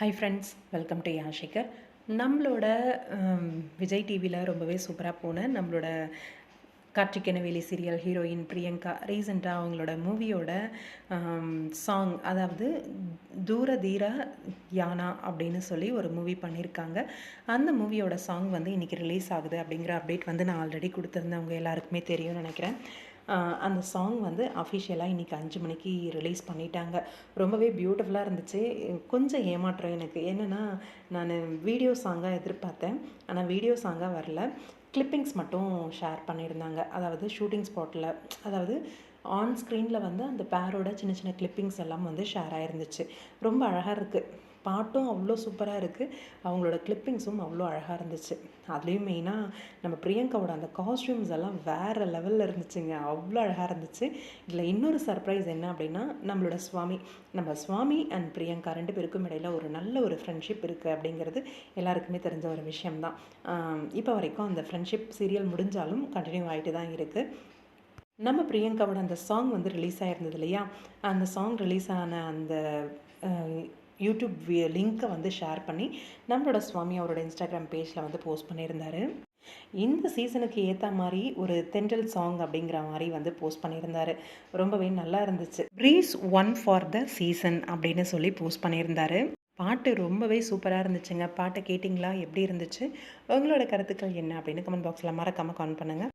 Hi friends welcome to Yashikar நம்மளோட um, Vijay டிவியில் ரொம்பவே சூப்பராக போன நம்மளோட கார்த்திகேனவேலி சீரியல் ஹீரோயின் பிரியங்கா ரீசெண்டாக அவங்களோட மூவியோட சாங் um, அதாவது தூர தீர யானா அப்படின்னு சொல்லி ஒரு மூவி பண்ணியிருக்காங்க அந்த மூவியோட சாங் வந்து இன்றைக்கி ரிலீஸ் ஆகுது அப்படிங்கிற அப்டேட் வந்து நான் ஆல்ரெடி கொடுத்துருந்தேன். அவங்க எல்லாருக்குமே தெரியும்னு நினைக்கிறேன். அந்த சாங் வந்து அஃபிஷியலாக இன்றைக்கி அஞ்சு மணிக்கு ரிலீஸ் பண்ணிட்டாங்க. ரொம்பவே பியூட்டிஃபுல்லாக இருந்துச்சு. கொஞ்சம் ஏமாற்றம் எனக்கு. என்னென்னா நான் வீடியோ சாங்காக எதிர்பார்த்தேன். ஆனால் வீடியோ சாங்காக வரல. கிளிப்பிங்ஸ் மட்டும் ஷேர் பண்ணியிருந்தாங்க. அதாவது ஷூட்டிங் ஸ்பாட்டில் அதாவது ஆன் ஸ்க்ரீனில் வந்து அந்த பேரோட சின்ன சின்ன கிளிப்பிங்ஸ் எல்லாம் வந்து ஷேர் ஆயிருந்துச்சு. ரொம்ப அழகாக இருக்குது பாட்டும் அவ்வளோ சூப்பராக இருக்குது அவங்களோட கிளிப்பிங்ஸும் அவ்வளோ அழகாக இருந்துச்சு. அதுலேயும் மெயினாக நம்ம பிரியங்காவோட அந்த காஸ்டியூம்ஸ் எல்லாம் வேறு லெவலில் இருந்துச்சுங்க. அவ்வளோ அழகாக இருந்துச்சு. இதில் இன்னொரு சர்ப்ரைஸ் என்ன அப்படின்னா நம்மளோட சுவாமி. நம்ம சுவாமி அண்ட் பிரியங்கா ரெண்டு பேருக்கும் இடையில ஒரு நல்ல ஒரு ஃப்ரெண்ட்ஷிப் இருக்குது அப்படிங்கிறது எல்லாருக்குமே தெரிஞ்ச ஒரு விஷயம்தான். இப்போ வரைக்கும் அந்த ஃப்ரெண்ட்ஷிப் சீரியல் முடிஞ்சாலும் கண்டினியூ ஆகிட்டு தான் இருக்குது நம்ம பிரியங்காவோட அந்த சாங் வந்து ரிலீஸ் ஆகிருந்தது இல்லையா? அந்த சாங் ரிலீஸ் ஆன அந்த யூடியூப் லிங்க்கை வந்து ஷேர் பண்ணி நம்மளோட சுவாமி அவரோட இன்ஸ்டாகிராம் பேஜில் வந்து போஸ்ட் பண்ணியிருந்தாரு. இந்த சீசனுக்கு ஏற்ற மாதிரி ஒரு தென்றல் சாங் அப்படிங்கிற மாதிரி வந்து போஸ்ட் பண்ணியிருந்தாரு. ரொம்பவே நல்லா இருந்துச்சு. Breeze one for the season அப்படின்னு சொல்லி போஸ்ட் பண்ணியிருந்தாரு. பாட்டு ரொம்பவே சூப்பராக இருந்துச்சுங்க. பாட்டை கேட்டிங்களா? எப்படி இருந்துச்சு? உங்களோட கருத்துக்கள் என்ன அப்படின்னு கமெண்ட் பாக்ஸில் மறக்காமல் கமெண்ட் பண்ணுங்கள்